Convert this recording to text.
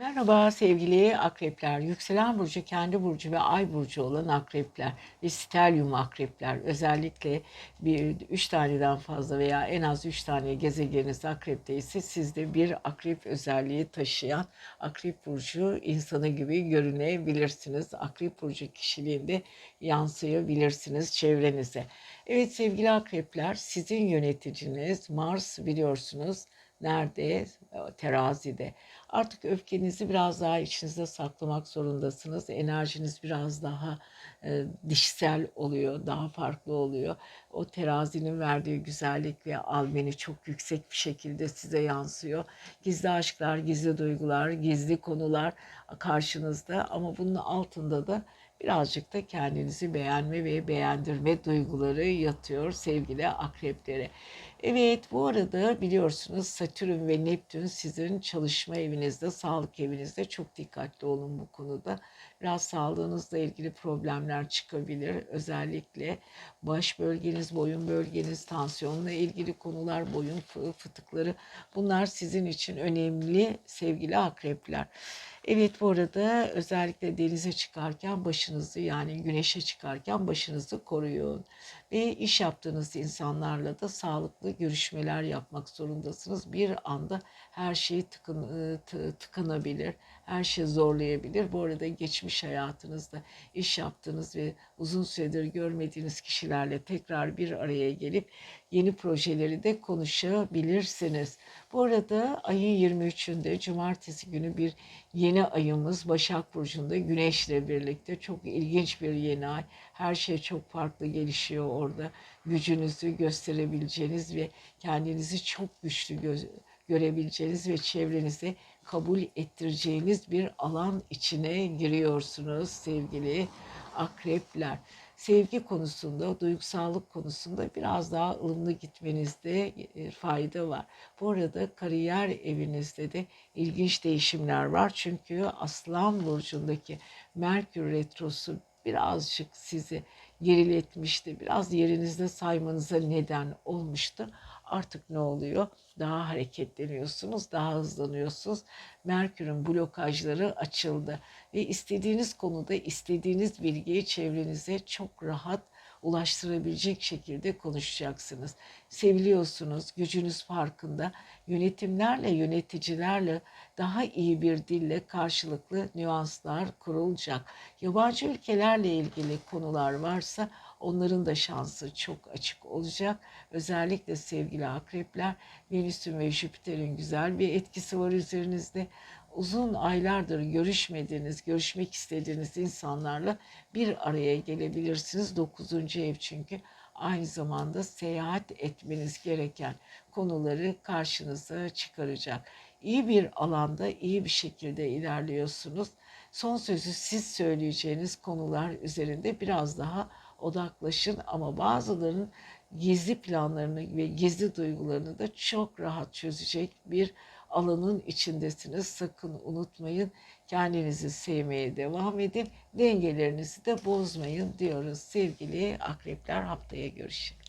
Merhaba sevgili akrepler. Yükselen burcu, kendi burcu ve ay burcu olan akrepler ve stelyum akrepler. Özellikle bir üç taneden fazla veya en az üç tane gezegeniniz akrepte ise sizde bir akrep özelliği taşıyan akrep burcu insanı gibi görünebilirsiniz. Akrep burcu kişiliğinde yansıyabilirsiniz çevrenize. Evet sevgili akrepler sizin yöneticiniz Mars biliyorsunuz nerede? Terazide. Artık öfkenizi biraz daha içinizde saklamak zorundasınız. Enerjiniz biraz daha e, dişsel oluyor, daha farklı oluyor. O terazinin verdiği güzellik ve almeni çok yüksek bir şekilde size yansıyor. Gizli aşklar, gizli duygular, gizli konular karşınızda ama bunun altında da birazcık da kendinizi beğenme ve beğendirme duyguları yatıyor sevgili akreplere. Evet bu arada biliyorsunuz Satürn ve Neptün sizin çalışma evinizde, sağlık evinizde çok dikkatli olun bu konuda. Biraz sağlığınızla ilgili problemler çıkabilir. Özellikle baş bölgeniz, boyun bölgeniz, tansiyonla ilgili konular, boyun fıtıkları bunlar sizin için önemli sevgili akrepler. Evet bu arada özellikle denize çıkarken başınızı yani güneşe çıkarken başınızı koruyun. Ve iş yaptığınız insanlarla da sağlıklı görüşmeler yapmak zorundasınız. Bir anda her şey tıkın, tıkanabilir, her şey zorlayabilir. Bu arada geçmiş hayatınızda iş yaptığınız ve uzun süredir görmediğiniz kişilerle tekrar bir araya gelip yeni projeleri de konuşabilirsiniz. Bu arada ayın 23'ünde cumartesi günü bir yeni ayımız Başak Burcu'nda Güneş'le birlikte çok ilginç bir yeni ay. Her şey çok farklı gelişiyor orada. Gücünüzü gösterebileceğiniz ve kendinizi çok güçlü gö- görebileceğiniz ve çevrenize kabul ettireceğiniz bir alan içine giriyorsunuz sevgili akrepler sevgi konusunda, duygusallık konusunda biraz daha ılımlı gitmenizde e, fayda var. Bu arada kariyer evinizde de ilginç değişimler var. Çünkü Aslan burcundaki Merkür retrosu birazcık sizi geriletmişti. Biraz yerinizde saymanıza neden olmuştu. Artık ne oluyor? Daha hareketleniyorsunuz, daha hızlanıyorsunuz. Merkür'ün blokajları açıldı ve istediğiniz konuda istediğiniz bilgiyi çevrenize çok rahat ulaştırabilecek şekilde konuşacaksınız. Seviliyorsunuz, gücünüz farkında. Yönetimlerle, yöneticilerle daha iyi bir dille karşılıklı nüanslar kurulacak. Yabancı ülkelerle ilgili konular varsa onların da şansı çok açık olacak. Özellikle sevgili akrepler, Venüs'ün ve Jüpiter'in güzel bir etkisi var üzerinizde uzun aylardır görüşmediğiniz, görüşmek istediğiniz insanlarla bir araya gelebilirsiniz. Dokuzuncu ev çünkü aynı zamanda seyahat etmeniz gereken konuları karşınıza çıkaracak. İyi bir alanda iyi bir şekilde ilerliyorsunuz. Son sözü siz söyleyeceğiniz konular üzerinde biraz daha odaklaşın ama bazılarının gizli planlarını ve gizli duygularını da çok rahat çözecek bir alanın içindesiniz. Sakın unutmayın. Kendinizi sevmeye devam edin. Dengelerinizi de bozmayın diyoruz. Sevgili akrepler haftaya görüşürüz.